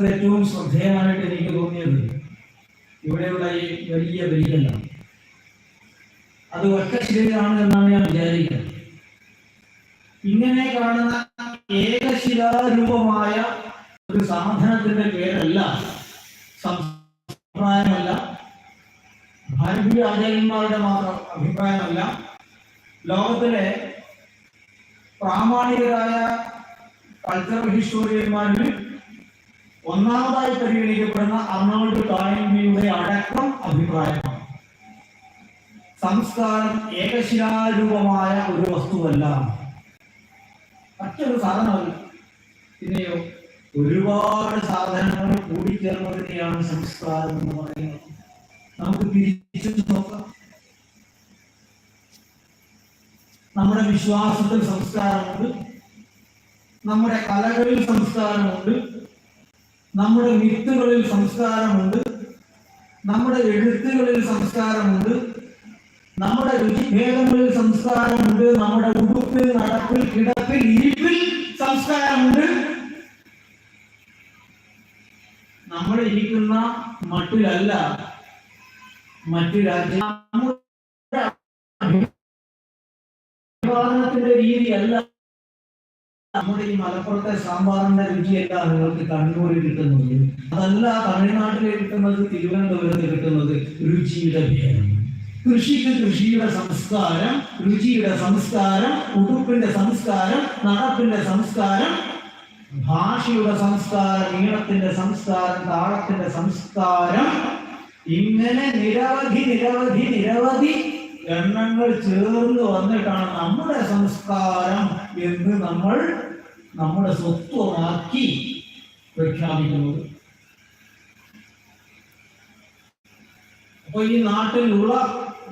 പുസ്തകത്തിൽ ഏറ്റവും ശ്രദ്ധേയമായിട്ട് എനിക്ക് തോന്നിയത് ഇവിടെയുള്ള ഈ വലിയ വരികല്ല അത് ഒറ്റ ശിലയിലാണ് എന്നാണ് ഞാൻ വിചാരിക്കുന്നത്. ഇങ്ങനെ കാണുന്ന ഏകശിലാരൂപമായ ഒരു സാധനത്തിന്റെ പേരല്ല സംപ്രായമല്ല ഭാരതീയ ആചാര്യന്മാരുടെ മാത്രം അഭിപ്രായമല്ല ലോകത്തിലെ പ്രാമാണികരായ കൾച്ചറൽ ഹിസ്റ്റോറിയന്മാരിൽ ഒന്നാമതായി പരിഗണിക്കപ്പെടുന്ന അർണോൾഡ് കായൻബിയുടെ അടക്കം അഭിപ്രായമാണ് സംസ്കാരം ഏകശിലാരൂപമായ ഒരു വസ്തുവല്ല. മറ്റൊരു സാധനമല്ല. പിന്നെയോ ഒരുപാട് സാധനങ്ങൾ കൂടിച്ചേർന്നതിനെയാണ് സംസ്കാരം എന്ന് പറയുന്നത്. നമുക്ക് തിരിച്ചു നോക്കാം. നമ്മുടെ വിശ്വാസത്തിൽ സംസ്കാരമുണ്ട്. നമ്മുടെ കലകളിൽ സംസ്കാരമുണ്ട്. നമ്മുടെ മിത്തുകളിൽ സംസ്കാരമുണ്ട്. നമ്മുടെ എഴുത്തുകളിൽ സംസ്കാരമുണ്ട്. നമ്മുടെ രുചിഭേദങ്ങളിൽ സംസ്കാരമുണ്ട്. നമ്മുടെ ഉടുപ്പിൽ നടപ്പിൽ കിടപ്പിൽ ഇരിപ്പിൽ സംസ്കാരമുണ്ട്. നമ്മൾ ഇരിക്കുന്ന മട്ടിലല്ല മറ്റു രാജ്യം നമ്മുടെ ഈ മലപ്പുറത്തെ സാമ്പാറിന്റെ രുചിയല്ല നിങ്ങൾക്ക് കണ്ണൂരിൽ കിട്ടുന്നത് അതല്ല തമിഴ്നാട്ടിലെ കിട്ടുന്നത് തിരുവനന്തപുരത്ത് കിട്ടുന്നത് രുചിയുടെ ഭേദം. കൃഷിക്ക് കൃഷിയുടെ സംസ്കാരം രുചിയുടെ സംസ്കാരം ഉടുപ്പിന്റെ സംസ്കാരം നടപ്പിന്റെ സംസ്കാരം ഭാഷയുടെ സംസ്കാരം ഈണത്തിന്റെ സംസ്കാരം താളത്തിന്റെ സംസ്കാരം. ഇങ്ങനെ നിരവധി നിരവധി നിരവധി എണ്ണങ്ങൾ ചേർന്ന് വന്നിട്ടാണ് നമ്മുടെ സംസ്കാരം എന്ന് നമ്മൾ നമ്മുടെ സ്വത്വമാക്കി പ്രഖ്യാപിക്കുന്നത്. അപ്പൊ ഈ നാട്ടിലുള്ള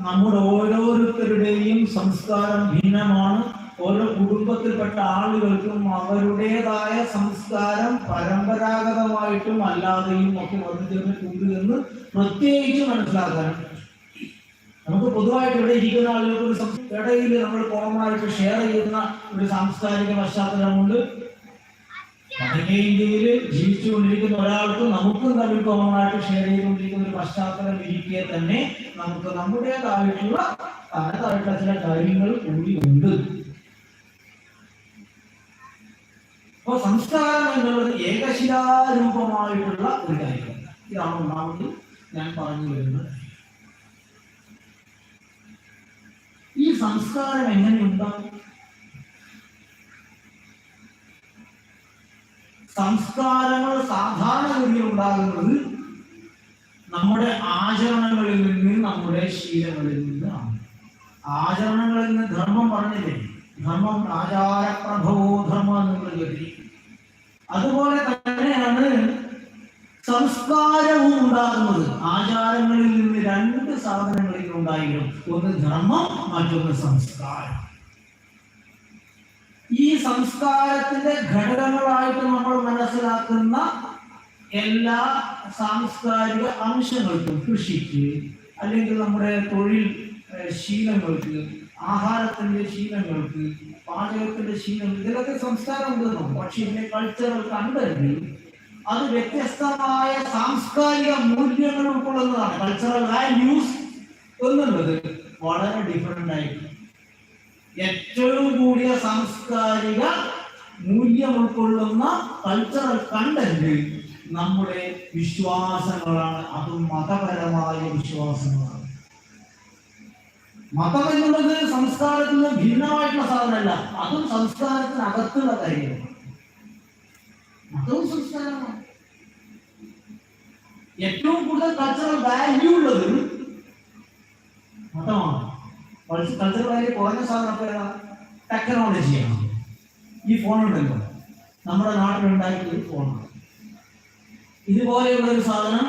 നമ്മുടെ ഓരോരുത്തരുടെയും സംസ്കാരം ഭിന്നമാണ്. ഓരോ കുടുംബത്തിൽപ്പെട്ട ആളുകൾക്കും അവരുടേതായ സംസ്കാരം പരമ്പരാഗതമായിട്ടും അല്ലാതെയും ഒക്കെ വന്നു ചേർന്നിട്ടുണ്ട് എന്ന് പ്രത്യേകിച്ച് മനസ്സിലാക്കാൻ നമുക്ക് പൊതുവായിട്ട് ഇവിടെ ഇരിക്കുന്ന ആളുകൾക്ക് ഒരു ഇടയിൽ നമ്മൾ കോമൺ ആയിട്ട് ഷെയർ ചെയ്യുന്ന ഒരു സാംസ്കാരിക പശ്ചാത്തലമുണ്ട്. വടക്കേ ഇന്ത്യയിൽ ജീവിച്ചുകൊണ്ടിരിക്കുന്ന ഒരാൾക്ക് നമുക്കും തമ്മിൽ കോമൺ ആയിട്ട് ഷെയർ ചെയ്തുകൊണ്ടിരിക്കുന്ന ഒരു പശ്ചാത്തലം ഇരിക്കെ തന്നെ നമുക്ക് നമ്മുടേതായിട്ടുള്ള തനതായിട്ടുള്ള ചില കാര്യങ്ങൾ കൂടി ഉണ്ട്. അപ്പൊ സംസ്കാരം എന്നുള്ളത് ഏകശിലാരൂപമായിട്ടുള്ള ഒരു കാര്യമല്ല ഇതാണ് ഒന്നാമത് ഞാൻ പറഞ്ഞു വരുന്നത് ഈ സംസ്കാരം എങ്ങനെ ഉണ്ടാകും സംസ്കാരങ്ങൾ സാധാരണഗതിയിൽ ഉണ്ടാകുന്നത് നമ്മുടെ ആചരണങ്ങളിൽ നിന്ന് നമ്മുടെ ശീലങ്ങളിൽ നിന്നാണ്. ആചരണങ്ങളിൽ നിന്ന് ധർമ്മം പറഞ്ഞില്ലേ? ധർമ്മം ആചാരപ്രഭവോ ധർമ്മം എന്നുള്ള ഗതി അതുപോലെ തന്നെയാണ് സംസ്കാരവും ഉണ്ടാകുന്നത്. ആചാരങ്ങളിൽ നിന്ന് രണ്ട് സാധനങ്ങളിൽ ഉണ്ടായിരുന്നു. ഒന്ന് ധർമ്മം മറ്റൊന്ന് സംസ്കാരം. ഈ സംസ്കാരത്തിന്റെ ഘടകങ്ങളായിട്ട് നമ്മൾ മനസ്സിലാക്കുന്ന എല്ലാ സാംസ്കാരിക അംശങ്ങൾക്കും കൃഷിക്ക് അല്ലെങ്കിൽ നമ്മുടെ തൊഴിൽ ശീലങ്ങൾക്ക് ആഹാരത്തിന്റെ ശീലങ്ങൾക്ക് പാചകത്തിന്റെ ശീലം ഇതിലൊക്കെ സംസ്കാരം ഉണ്ടെന്നു പക്ഷെ ഇതിന്റെ കൾച്ചറൽ കണ്ടന്റ് അത് വ്യത്യസ്തമായ സാംസ്കാരിക മൂല്യങ്ങൾ ഉൾക്കൊള്ളുന്നതാണ്. കൾച്ചറൽ വാല്യൂസ് എന്നുള്ളത് വളരെ ഡിഫറെന്റ് ആയിട്ട് ഏറ്റവും കൂടിയ സാംസ്കാരിക മൂല്യം ഉൾക്കൊള്ളുന്ന കൾച്ചറൽ കണ്ടന്റ് നമ്മുടെ വിശ്വാസങ്ങളാണ്. അതും മതപരമായ വിശ്വാസങ്ങളാണ്. മതം എന്നുള്ളത് സംസ്കാരത്തിൽ നിന്ന് ഭിന്നമായിട്ടുള്ള സാധനമല്ല. അതും സംസ്കാരത്തിനകത്തുള്ള കാര്യമാണ്. മതവും സംസ്കാരമാണ് ഏറ്റവും കൂടുതൽ കൾച്ചറൽ വാല്യൂ ഉള്ളത് മതമാണ് കൾച്ചറൽ വാല്യൂ കുറഞ്ഞ സാധനം ടെക്നോളജിയാണ് ഈ ഫോൺ ഉണ്ടല്ലോ. നമ്മുടെ നാട്ടിലുണ്ടാക്കിയ ഒരു ഫോണാണ് ഇതുപോലെയുള്ള ഒരു സാധനം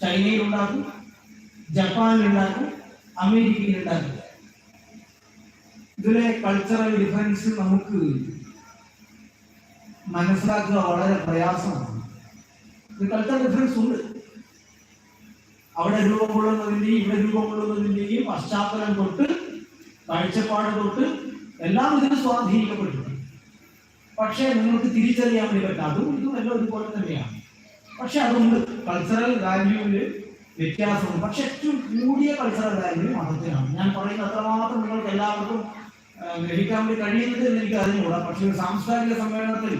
ചൈനയിൽ ഉണ്ടാക്കും ജപ്പാനിൽ ഉണ്ടാക്കും അമേരിക്കയിൽ ഉണ്ടാക്കും ഇതിലെ കൾച്ചറൽ ഡിഫറൻസ് നമുക്ക് മനസ്സിലാക്കുക വളരെ പ്രയാസമാണ്. ഒരു കൾച്ചർ ഡിഫറൻസ് ഉണ്ട്. അവിടെ രൂപം കൊള്ളുന്നതിന്റെയും ഇവിടെ രൂപം കൊള്ളുന്നതിന്റെയും പശ്ചാത്തലം തൊട്ട് കാഴ്ചപ്പാട് തൊട്ട് എല്ലാം ഇതിന് സ്വാധീനിക്കപ്പെട്ടിട്ടുണ്ട് പക്ഷേ നിങ്ങൾക്ക് തിരിച്ചറിയാൻ വേണ്ടി പറ്റും അതും ഇതും എല്ലാം ഒരുപോലെ തന്നെയാണ്. പക്ഷെ അതുകൊണ്ട് കൾച്ചറൽ വാല്യൂവിൽ വ്യത്യാസമുണ്ട്. പക്ഷെ ഏറ്റവും കൂടിയ കൾച്ചറൽ വാല്യൂ മതത്തിനാണ്. ഞാൻ പറയുന്നത് അത്രമാത്രം നിങ്ങൾക്ക് എല്ലാവർക്കും ഗ്രഹിക്കാൻ വേണ്ടി കഴിയുന്നത് എന്ന് എനിക്ക് അറിഞ്ഞുകൂടാ. പക്ഷെ ഒരു സാംസ്കാരിക സമ്മേളനത്തിൽ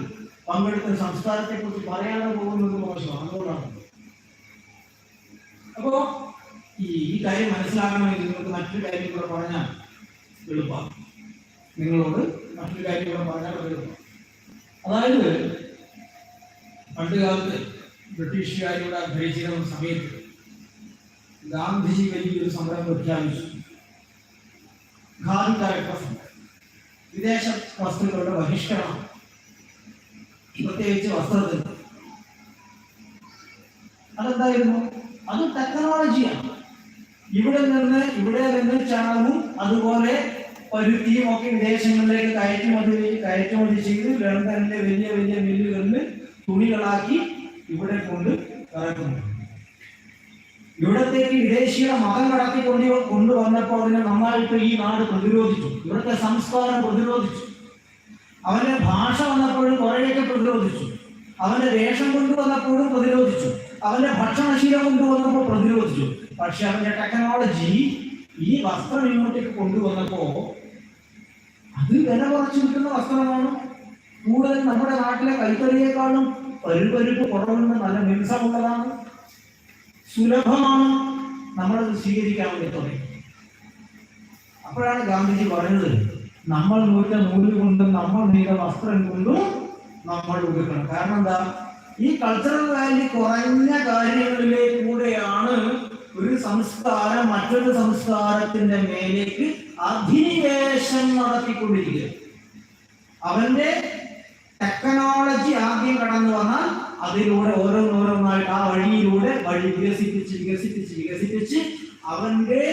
പങ്കെടുത്ത സംസ്കാരത്തെ കുറിച്ച് പറയാതെ പോകുന്നത് മോശമാണ് അതുകൊണ്ടാണ്. അപ്പോ ഈ കാര്യം മനസ്സിലാക്കണമെങ്കിൽ നിങ്ങൾക്ക് മറ്റൊരു കാര്യം കൂടെ പറഞ്ഞാൽ എളുപ്പമാണ്. നിങ്ങളോട് മറ്റൊരു കാര്യം കൂടെ പറഞ്ഞാൽ എളുപ്പം അതായത് പണ്ട് കാലത്ത് ബ്രിട്ടീഷുകാരിവിടെ ഭരിച്ചിരുന്ന സമയത്ത് ഗാന്ധിജി വലിയൊരു സമരം പ്രഖ്യാപിച്ചു. ഖാദി കലക്ടർ വിദേശ വസ്തുക്കളുടെ ബഹിഷ്കരണം. പ്രത്യേകിച്ച് വസ്ത്രത്തിൽ. അതെന്തായിരുന്നു? അത് ടെക്നോളജിയാണ് ഇവിടെ നിന്ന് ഇവിടെ നിന്ന് ചണവും അതുപോലെ പരുത്തിയും ഒക്കെ വിദേശങ്ങളിലേക്ക് കയറ്റുമതി കയറ്റുമതി ചെയ്ത് ലണ്ടനിലെ വലിയ വലിയ മില്ലുകളിൽ തുണികളാക്കി ഇവിടെ കൊണ്ട് ഇറക്കുന്നു. ഇവിടത്തേക്ക് വിദേശികളെ മതം കടത്തി കൊണ്ടു കൊണ്ടുവന്നപ്പോൾ അതിനെ നന്നായിട്ട് ഈ നാട് പ്രതിരോധിച്ചു. ഇവിടുത്തെ സംസ്കാരം പ്രതിരോധിച്ചു. അവന്റെ ഭാഷ വന്നപ്പോഴും കുറേയൊക്കെ പ്രതിരോധിച്ചു. അവന്റെ വേഷം കൊണ്ടുവന്നപ്പോഴും പ്രതിരോധിച്ചു. അവന്റെ ഭക്ഷണശീലം കൊണ്ടുവന്നപ്പോൾ പ്രതിരോധിച്ചു. പക്ഷെ അവന്റെ ടെക്നോളജി ഈ വസ്ത്രം ഇങ്ങോട്ടേക്ക് കൊണ്ടുവന്നപ്പോ അത് വില കുറച്ച് കിട്ടുന്ന വസ്ത്രമാണ്. കൂടുതൽ നമ്മുടെ നാട്ടിലെ കൈത്തറിയേക്കാളും പരുപരുപ്പ് കുറവുണ്ട് നല്ല മിനുസമുള്ളതാണ്. സുലഭമാണ്. നമ്മളത് സ്വീകരിക്കാൻ തുടങ്ങി. അപ്പോഴാണ് ഗാന്ധിജി പറഞ്ഞത് നമ്മൾ നൂറ്റ നൂൽ കൊണ്ടും നമ്മൾ നെയ്ത വസ്ത്രം കൊണ്ടും നമ്മൾ ഉടുക്കണം. കാരണം എന്താ? ഈ കൾച്ചറൽ വാല്യൂ കുറഞ്ഞ കാര്യങ്ങളിലെ കൂടെയാണ് ഒരു സംസ്കാരം മറ്റൊരു സംസ്കാരത്തിന്റെ മേലേക്ക് അധിനിവേശം നടത്തിക്കൊണ്ടിരിക്കുക. അവന്റെ ടെക്നോളജി ആദ്യം കടന്നു വന്നാൽ അതിലൂടെ ഓരോന്നോരോന്നായിട്ട് ആ വഴിയിലൂടെ വഴി വികസിപ്പിച്ച് വികസിപ്പിച്ച് വികസിപ്പിച്ച് അവന്റെ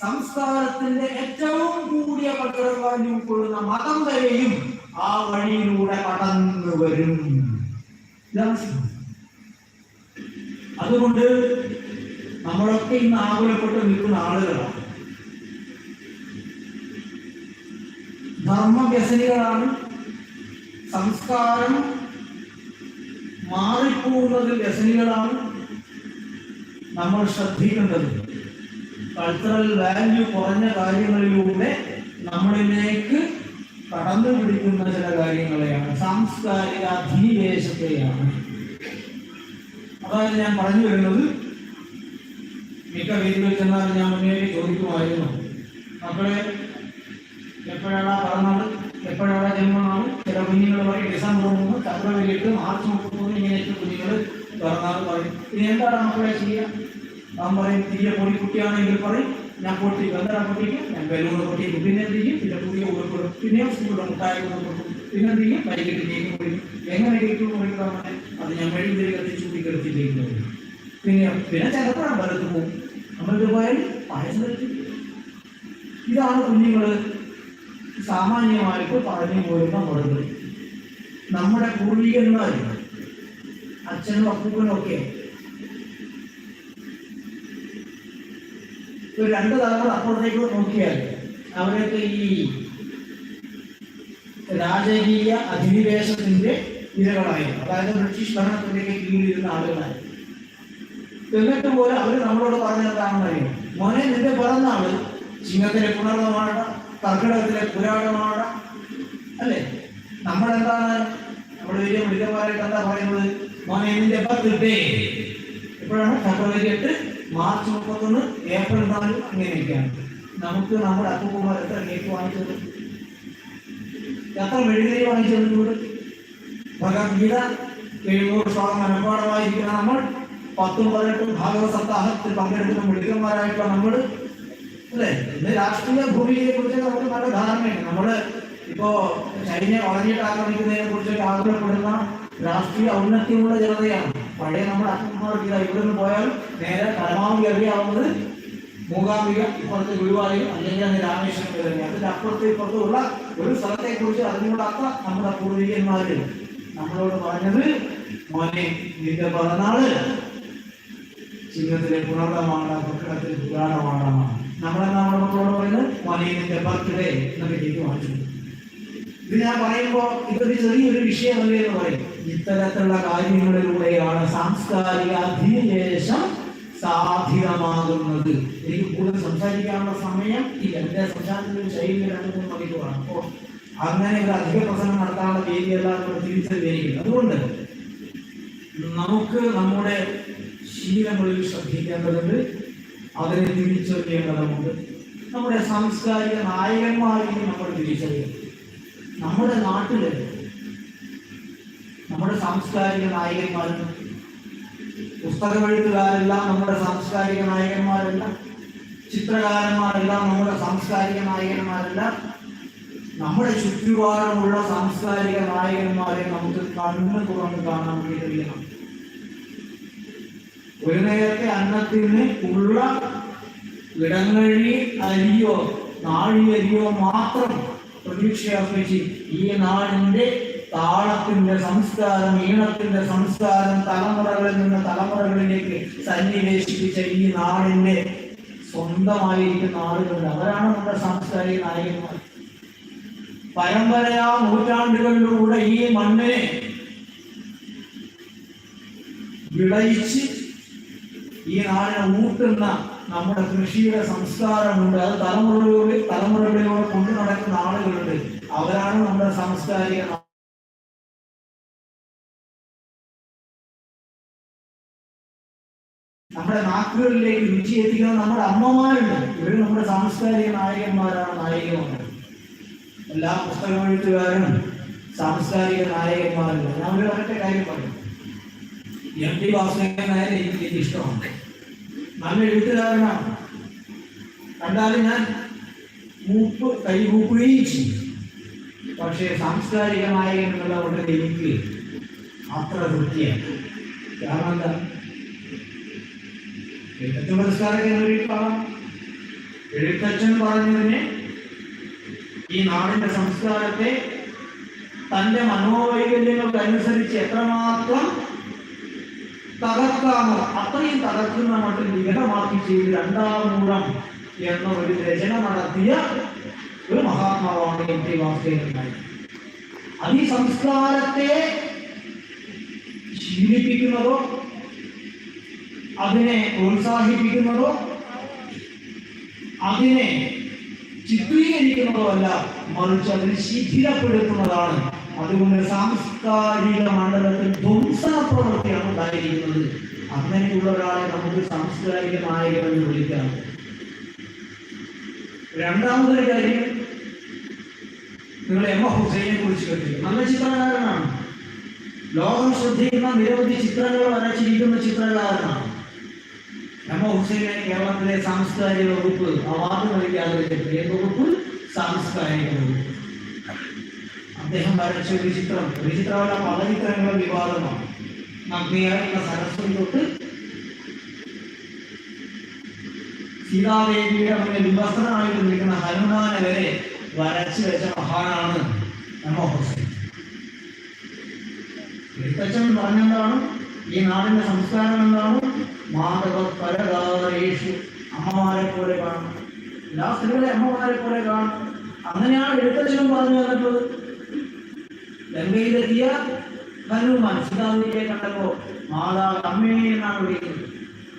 സംസ്കാരത്തിന്റെ ഏറ്റവും കൂടിയ കൾച്ചറൽ വാല്യൂ ഉൾക്കൊള്ളുന്ന മതം വരെയും ആ വഴിയിലൂടെ കടന്നു വരും. അതുകൊണ്ട് നമ്മളൊക്കെ ഇന്ന് ആകുലപ്പെട്ട് നിൽക്കുന്ന ആളുകളാണ്. ധർമ്മവ്യസനികളാണ്. സംസ്കാരം മാറിപ്പോകുന്നതിൽ വ്യസനികളാണ്. നമ്മൾ ശ്രദ്ധിക്കേണ്ടത് കൾച്ചറൽ വാല്യൂ കുറഞ്ഞ കാര്യങ്ങളിലൂടെ നമ്മളിലേക്ക് കടന്നു പിടിക്കുന്ന ചില കാര്യങ്ങളെയാണ്. സാംസ്കാരിക അധിനിവേശത്തെയാണ്. അതായത് ഞാൻ പറഞ്ഞു വരുന്നത് മിക്ക വീടുകളിൽ ചെന്നാൽ ഞാൻ മുന്നേ ചോദിക്കുമായിരുന്നു. മക്കളെ എപ്പോഴാണ് പറഞ്ഞാൽ എപ്പോഴാണ് ജന്മനാണ് ചില കുഞ്ഞുങ്ങൾ പറയും ഡിസംബർ മൂന്ന് ഫെബ്രുവരി എട്ട് മാർച്ച് മുപ്പത്തൊന്ന് ഇങ്ങനെയൊക്കെ കുഞ്ഞുങ്ങൾ പിറന്നാൾ പറയും. ഇനി എന്താണ് മക്കളെ ചെയ്യുക ഞാൻ പറയും പൊടി കുട്ടിയാണെങ്കിൽ പറയും ഞാൻ പൊട്ടി ബന്ധന പൊട്ടിക്കും ഞാൻ ബലൂൺ പൊട്ടിക്കും പിന്നെ എന്ത് ചെയ്യും പിന്നെ പുതിയ ഉൾപ്പെടും പിന്നെ സ്കൂളിൽ മുട്ടായി പിന്നെ എന്ത് ചെയ്യും വൈകിട്ട് കേക്ക് പൊടിക്കും എങ്ങനെ കേക്ക് പൊടിക്കണം അത് ഞാൻ വഴി കൂട്ടി കെടുത്തിട്ടേക്ക് പിന്നെ പിന്നെ ചിലപ്പോൾ അമ്പലത്തിൽ പോകും. അമ്പലത്തിൽ പോയാൽ പായസം വരുത്തി ഇതാണ് കുഞ്ഞുങ്ങൾ സാമാന്യമായിട്ട് പറഞ്ഞു പോരുന്ന മുറകൾ. നമ്മുടെ പൂർവികന്മാർ അച്ഛനും അപ്പൂപ്പനും ഒക്കെ രണ്ട് തലമുറ അപ്പുറത്തേക്ക് നോക്കിയാൽ അവരൊക്കെ ഈ രാജകീയ അധിനിവേശത്തിന്റെ ഇരകളായിരുന്നു അതായത് ബ്രിട്ടീഷ് ഭരണത്തിന്റെ കീഴിലിരുന്ന ആളുകളായിരുന്നു എന്നിട്ട് പോലും അവർ നമ്മളോട് അറിയാം മോനെ നിന്റെ പിറന്നാൾ ചിങ്ങത്തിലെ പുണർന്നമാട കർക്കിടകത്തിലെ പുരാടമാട അല്ലേ? നമ്മളെന്താണ്? നമ്മുടെ വലിയ മിടുക്കന്മാരായിട്ട് എന്താ പറയുന്നത്? മോനെ നിന്റെ ബർത്ത്ഡേ എപ്പോഴാണ് ഫെബ്രുവരി എട്ട് മാർച്ച് മുപ്പത്തൊന്ന് ഏപ്രിൽ നാല് അങ്ങനെയൊക്കെയാണ് നമുക്ക് നമ്മുടെ അപ്പൂപ്പന്മാർ എത്ര കേക്ക് വാങ്ങിച്ചത്? എത്ര മെഴുകരി വാങ്ങിച്ചത് ഇവിടെ ഭഗവത്ഗീത എഴുന്നൂറ് ശ്ലോകം മനഃപ്പാടമായിരിക്കുന്ന നമ്മൾ പത്തും പതിനെട്ടും ഭാഗവത സപ്താഹത്തിൽ പങ്കെടുക്കുന്ന മിടുക്കന്മാരായിട്ടുള്ള നമ്മൾ അല്ലേ? ഇന്ന് രാഷ്ട്രീയ ഭൂമിയെ കുറിച്ച് നമുക്ക് നല്ല ധാരണയുണ്ട്. നമ്മൾ ഇപ്പോ ചൈനയെ വളഞ്ഞിട്ട് ആക്രമിക്കുന്നതിനെ കുറിച്ചൊക്കെ ആഗ്രഹപ്പെടുന്ന രാഷ്ട്രീയ ഔന്നത്യമുള്ള ജനതയാണ്. പഴയ നമ്മുടെ അച്ഛന്മാർക്ക് ഇതാ ഇവിടെ നിന്ന് പോയാൽ നേരെ പരമാവധി അറിയാവുന്നത് മൂകാംബിക ഇപ്പുറത്തെ ഗുരുവായൂർ അല്ലെങ്കിൽ അതിന് രാമേശ്വരം തന്നെയാണ്. അതിന്റെ അപ്പുറത്ത് ഇപ്പുറത്തുള്ള ഒരു സ്ഥലത്തെ കുറിച്ച് അറിഞ്ഞുകൂടാത്ത നമ്മുടെ പൂർവികന്മാര് നമ്മളോട് പറഞ്ഞത് മോനെ നിന്റെ പിറന്നാൾ ചിങ്ങത്തിലെ പുണർണമാണ് കർക്കിടത്തിലെ പുരാണമാണ് നമ്മളെ നമ്മുടെ മക്കളോട് പറയുന്നത് മോനെ നിന്റെ ബർത്ത്ഡേ എന്നൊക്കെ കേക്ക് ഇത് ഞാൻ പറയുമ്പോ ഇതൊരു ചെറിയൊരു വിഷയമല്ലേ എന്ന് പറയും. ഇത്തരത്തിലുള്ള കാര്യങ്ങളിലൂടെയാണ് സാംസ്കാരിക അധിനിവേശം സാധ്യമാകുന്നത്. എനിക്ക് കൂടുതൽ സംസാരിക്കാനുള്ള സമയം ഇല്ല. എന്റെ സംസാരത്തിന്റെ ശൈലി രണ്ടും അപ്പോൾ അങ്ങനെ ഒരു അധിക പ്രസംഗം നടത്താനുള്ള വേദിയല്ല നമ്മൾ അതുകൊണ്ട് നമുക്ക് നമ്മുടെ ശീലങ്ങളിൽ ശ്രദ്ധിക്കേണ്ടതുണ്ട്. അതിനെ തിരിച്ചറിയേണ്ടതുണ്ട് നമ്മുടെ സാംസ്കാരിക നായകന്മാരെയും നമ്മൾ തിരിച്ചറിയണം. നമ്മുടെ നാട്ടിൽ നമ്മുടെ സാംസ്കാരിക നായകന്മാരുണ്ട് പുസ്തകമെഴുത്തുകാരെല്ലാം നമ്മുടെ സാംസ്കാരിക നായകന്മാരല്ല ചിത്രകാരന്മാരെല്ലാം നമ്മുടെ സാംസ്കാരിക നായകന്മാരല്ല നമ്മുടെ ചുറ്റുപാടുമുള്ള സാംസ്കാരിക നായകന്മാരെ നമുക്ക് കണ്ണു തുറന്ന് കാണാൻ കഴിയണം. ഒരു നേരത്തെ അന്നത്തിന് ഉള്ള ഇടങ്ങഴി അരിയോ നാഴിയരിയോ മാത്രം പ്രതീക്ഷയാർപ്പിച്ച് ഈ നാടിന്റെ താളത്തിന്റെ സംസ്കാരം ഈണത്തിന്റെ സംസ്കാരം തലമുറകളിൽ നിന്ന് തലമുറകളിലേക്ക് സന്നിവേശിപ്പിച്ച ഈ നാടിന്റെ സ്വന്തമായിരിക്കുന്ന ആളുകളുണ്ട് അവരാണ് നമ്മുടെ സാംസ്കാരിക നായകന്മാർ. പരമ്പരയാ നൂറ്റാണ്ടുകളിലൂടെ ഈ മണ്ണിനെ വിളയിച്ച് ഈ നാടിനെ ഊട്ടുന്ന നമ്മുടെ കൃഷിയുടെ സംസ്കാരമുണ്ട്. അത് തലമുറകളിലൂടെ തലമുറകളിലൂടെ കൊണ്ടു നടക്കുന്ന ആളുകളുണ്ട്. അവരാണ് നമ്മുടെ സാംസ്കാരിക നമ്മുടെ നാക്കുകളിലേക്ക് രുചി എത്തിക്കുന്ന നമ്മുടെ അമ്മമാരുണ്ട്. ഇവർ നമ്മുടെ സാംസ്കാരിക നായകന്മാരാണ് നായികമാർ എല്ലാ പുസ്തകമെഴുത്തുകാരും സാംസ്കാരിക നായകന്മാരല്ല ഞാൻ ഒരു ഒരൊറ്റ കാര്യം പറയും. എം ടി വാസുദേവൻ നായർ എനിക്ക് എനിക്ക് ഇഷ്ടമാണ്. നല്ല എഴുത്തുകാരനാണ്. കണ്ടാലും ഞാൻ മൂപ്പ് കൈ മൂക്കുകയും ചെയ്യും. പക്ഷേ സാംസ്കാരിക നായകൻ എന്നുള്ള കൊണ്ട് എനിക്ക് അത്ര തൃപ്തിയാണ് കാരണം എന്താ? എഴുത്തച്ഛൻ പുരസ്കാരമൊക്കെ നേടിയിട്ടാണ് എഴുത്തച്ഛൻ പറഞ്ഞതിനെ ഈ നാടിന്റെ സംസ്കാരത്തെ തന്റെ മനോവൈകല്യങ്ങൾക്കനുസരിച്ച് എത്രമാത്രം തകർക്കാമോ അത്രയും തകർക്കുന്ന മട്ടിൽ വികടമാക്കി ചെയ്ത് രണ്ടാം നൂറം എന്ന ഒരു രചന നടത്തിയ ഒരു മഹാത്മാവാണ് എം ടി വാസുദേവനായി അത് സംസ്കാരത്തെ ശീലിപ്പിക്കുന്നതോ അതിനെ പ്രോത്സാഹിപ്പിക്കുന്നതോ അതിനെ ചിത്രീകരിക്കുന്നതോ അല്ല മറിച്ച് അതിനെ ശിഥിലപ്പെടുത്തുന്നതാണ്. അതുകൊണ്ട് സാംസ്കാരിക മണ്ഡലത്തിൽ ധ്വംസന പ്രവൃത്തിയാണ് ഉണ്ടായിരിക്കുന്നത്. അങ്ങനെയുള്ള ഒരാളെ നമുക്ക് സാംസ്കാരിക നായകൻ എന്ന് വിളിക്കാം. രണ്ടാമതൊരു കാര്യം നിങ്ങൾ എം എ ഹുസൈനെ കുറിച്ച് കേട്ടില്ല? നല്ല ചിത്രകാരനാണ്. ലോകം ശ്രദ്ധിക്കുന്ന നിരവധി ചിത്രങ്ങൾ വരച്ചിരിക്കുന്ന ചിത്രകാരനാണ്. എ ഹുസൈനെ കേരളത്തിലെ സാംസ്കാരിക വകുപ്പ് അവാർഡ് നൽകിയാതെ ഏത് വകുപ്പ് സാംസ്കാരിക വകുപ്പ്. അദ്ദേഹം വരച്ച ഒരു ചിത്രം പല ചിത്രങ്ങളും വിവാദമാണ്. നഗ്നിയായിട്ടുള്ള സരസ്വതി തൊട്ട് സീതാദേവിയുടെ മുന്നിൽ വിവസ്ത്രനായിട്ട് നിൽക്കുന്ന ഹനുമാനെ വരെ വരച്ചു വെച്ച മഹാനാണ് നമ്മ ഹുസൈൻ. എഴുത്തച്ഛൻ പറഞ്ഞെന്താണ്? ഈ നാടിന്റെ സംസ്കാരം എന്താണ്? മാധവ പരകാരേഷു അമ്മമാരെ പോലെ കാണും. എല്ലാ സ്ത്രീകളെ അമ്മമാരെ പോലെ കാണും. അങ്ങനെയാണ് എഴുത്തച്ഛനും പറഞ്ഞു തന്നിട്ടുള്ളത് ലങ്കയിലെത്തിയ ഹനുമാൻ സീതാദേവിയെ കണ്ടപ്പോ മാതാവ് അമ്മേ എന്നാണ് വിളിക്കുന്നത്.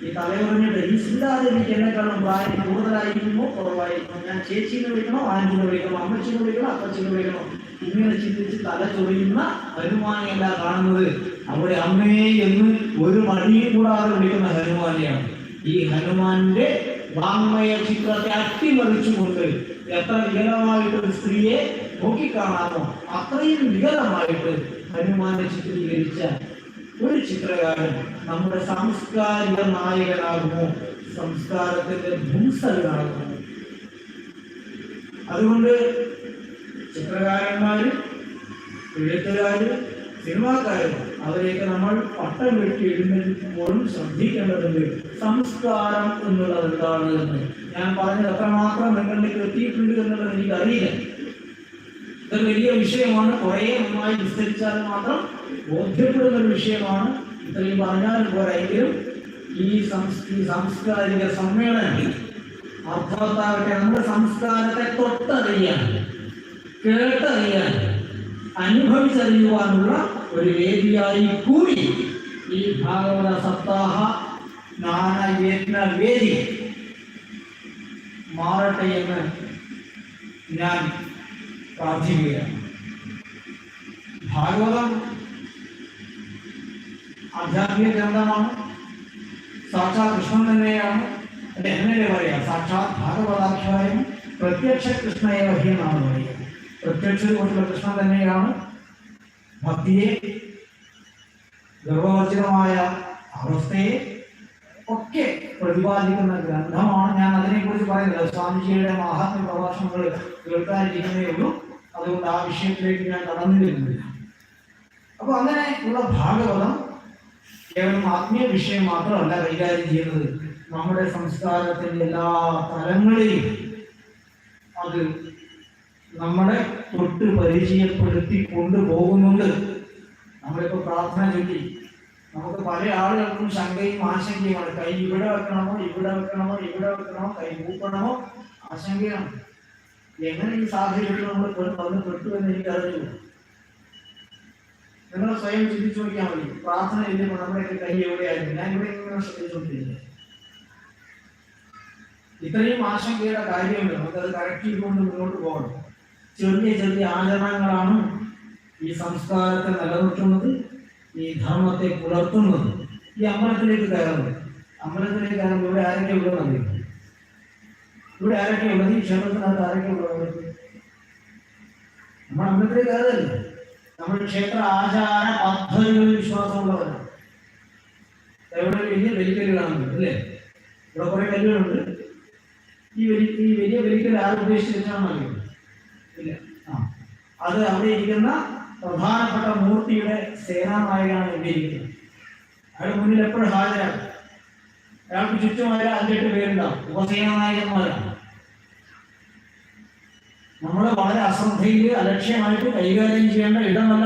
ഈ തലയുറഞ്ഞിട്ട് ഈ സീതാദേവിക്ക് എന്നെക്കാളും പ്രായം കൂടുതലായിരിക്കുമോ? കുറവായിരിക്കുമോ? ഞാൻ ചേച്ചിനെ വിളിക്കണോ? ആന്റിനെ വിളിക്കണോ? അമ്മച്ചിനെ വിളിക്കണോ? അപ്പച്ചിനെ വിളിക്കണോ? ഇങ്ങനെ ചിന്തിച്ച് തല ചൊറിയുന്ന ഹനുമാനെയല്ല കാണുന്നത്. അവിടെ അമ്മയെ എന്ന് ഒരു മടിയും കൂടാതെ വിളിക്കുന്ന ഹനുമാനെയാണ്. ഈ ഹനുമാന്റെ വാങ്മയ ചിത്രത്തെ അട്ടിമറിച്ചുകൊണ്ട് എത്ര വികലമായിട്ട് ഒരു സ്ത്രീയെ നോക്കിക്കാണാമോ അത്രയും വികലമായിട്ട് ഹനുമാനെ ചിത്രീകരിച്ച ഒരു ചിത്രകാരൻ നമ്മുടെ സാംസ്കാരിക നായകനാകുമോ സംസ്കാരത്തിന്റെ ധ്വംസകനാകുമോ അതുകൊണ്ട് ചിത്രകാരന്മാര് എഴുത്തുകാര് സിനിമാക്കാര് അവരെയൊക്കെ നമ്മൾ പട്ടം വെട്ടി എഴുന്നേൽക്കുമ്പോഴും ശ്രദ്ധിക്കേണ്ടതുണ്ട്. സംസ്കാരം എന്നുള്ളത് എന്താണ് എന്ന്. ഞാൻ പറഞ്ഞത് എത്രമാത്രം നിങ്ങളിലേക്ക് എത്തിയിട്ടുണ്ട് എന്നുള്ളത് എനിക്കറിയില്ല. ഇതൊരു വലിയ വിഷയമാണ്. കുറേ നന്നായി വിസ്തരിച്ചാൽ മാത്രം ബോധ്യപ്പെടുന്ന ഒരു വിഷയമാണ്. ഇത്രയും പറഞ്ഞാലും പോരായെങ്കിലും ഈ സാംസ്കാരിക സമ്മേളനം അർത്ഥവത്താകട്ടെ നമ്മുടെ സംസ്കാരത്തെ തൊട്ടറിയാൻ കേട്ടറിയാൻ അനുഭവിച്ചറിയുവാനുള്ള ഒരു വേദിയായി കൂടി ഈ ഭാഗവത സപ്താഹ ജ്ഞാനയജ്ഞ വേദി മാറട്ടെ എന്ന് ഞാൻ പ്രാർത്ഥിക്കുകയാണ്. ഭാഗവതം ആധ്യാത്മിക ഗ്രന്ഥമാണ്. സാക്ഷാത് കൃഷ്ണൻ തന്നെയാണ് അല്ലെ എങ്ങനെ പറയാം സാക്ഷാത് ഭാഗവതാഖ്യായം പ്രത്യക്ഷ കൃഷ്ണയേവഹി എന്നാണ് പറയുക. പ്രത്യക്ഷത്തിലുള്ള കൃഷ്ണൻ തന്നെയാണ് ഭക്തിയെ ഗർഭവർജിതമായ അവസ്ഥയെ ഒക്കെ പ്രതിപാദിക്കുന്ന ഗ്രന്ഥമാണ് ഞാൻ അതിനെക്കുറിച്ച് പറയുന്നത് സ്വാമിജിയുടെ മഹാത്മ പ്രഭാഷണങ്ങൾ കേൾക്കാനിരിക്കുന്നേ ഉള്ളൂ. അതുകൊണ്ട് ആ വിഷയത്തിലേക്ക് ഞാൻ കടന്നു വരുന്നില്ല അപ്പൊ അങ്ങനെ ഉള്ള ഭാഗവതം കേവലം ആത്മീയ വിഷയം മാത്രമല്ല കൈകാര്യം ചെയ്യുന്നത്. നമ്മുടെ സംസ്കാരത്തിന്റെ എല്ലാ തലങ്ങളിലും അത് നമ്മളെ തൊട്ട് പരിചയപ്പെടുത്തി കൊണ്ടുപോകുന്നുണ്ട്. നമ്മളിപ്പോ പ്രാർത്ഥന ചൊല്ലി. നമുക്ക് പല ആളുകൾക്കും ശങ്കയും ആശങ്കയുമാണ്. കൈ ഇവിടെ വെക്കണമോ ഇവിടെ വെക്കണമോ ഇവിടെ വെക്കണമോ കൈ കൂപ്പണമോ ആശങ്കയാണ്. എങ്ങനെ ഈ സാഹചര്യത്തിൽ നമ്മൾ വന്ന് പെട്ടു എന്ന് എനിക്ക് അറിഞ്ഞു നിങ്ങൾ സ്വയം ചിന്തിച്ചു നോക്കിയാൽ മതി. പ്രാർത്ഥന ഇല്ലപ്പോൾ നമ്മുടെയൊക്കെ കൈ എവിടെയായിരുന്നു? ഞാൻ ഇവിടെ ഇങ്ങനെ ശ്രദ്ധിച്ചുകൊണ്ടിരിക്കുന്നത് ഇത്രയും ആശങ്കയുടെ കാര്യമുണ്ട്. നമുക്കത് കറക്റ്റ് ചെയ്തുകൊണ്ട് മുന്നോട്ട് പോകണം. ചെറിയ ചെറിയ ആചരണങ്ങളാണ് ഈ സംസ്കാരത്തെ നിലനിർത്തുന്നത് ഈ ധർമ്മത്തെ പുലർത്തുന്നത് ഈ അമ്പലത്തിലേക്ക് കയറുന്നത് അമ്പലത്തിലേക്ക് കയറുമ്പോൾ ഇവിടെ ആരൊക്കെ ഉള്ളത് അറിയാം ഇവിടെ ആരൊക്കെ ഉള്ളത് ഈ ക്ഷേത്രത്തിനകത്ത് ആരൊക്കെ ഉള്ളത് നമ്മൾ അമ്പലത്തിലേക്ക് കയറുകയല്ലേ നമ്മൾ ക്ഷേത്ര ആചാര പദ്ധതികളിൽ വിശ്വാസമുള്ളവരാണ് ഇവിടെ വലിയ ബലിക്കൽ കാണുന്നുണ്ട് അല്ലേ ഇവിടെ കുറെ കല്ലുകളുണ്ട് ഈ വലിയ ഈ വലിയ ബലിക്കൽ ആരും ഉദ്ദേശിച്ചിട്ടാണ് അറിയുന്നത് ഇല്ല ആ അത് അവിടെ ഇരിക്കുന്ന പ്രധാനപ്പെട്ട മൂർത്തിയുടെ സേനാനായകനാണ് ഇവിടെ ഇരിക്കുന്നത്. അയാൾ മുന്നിൽ എപ്പോഴും ഹാജരാണ്. അയാൾക്ക് ചുറ്റുമായ അഞ്ചെട്ട് പേരുണ്ടാവും. ഉപസേനാനായകന്മാരാണ്. നമ്മൾ വളരെ അശ്രദ്ധയിൽ അലക്ഷ്യമായിട്ട് കൈകാര്യം ചെയ്യേണ്ട ഇടമല്ല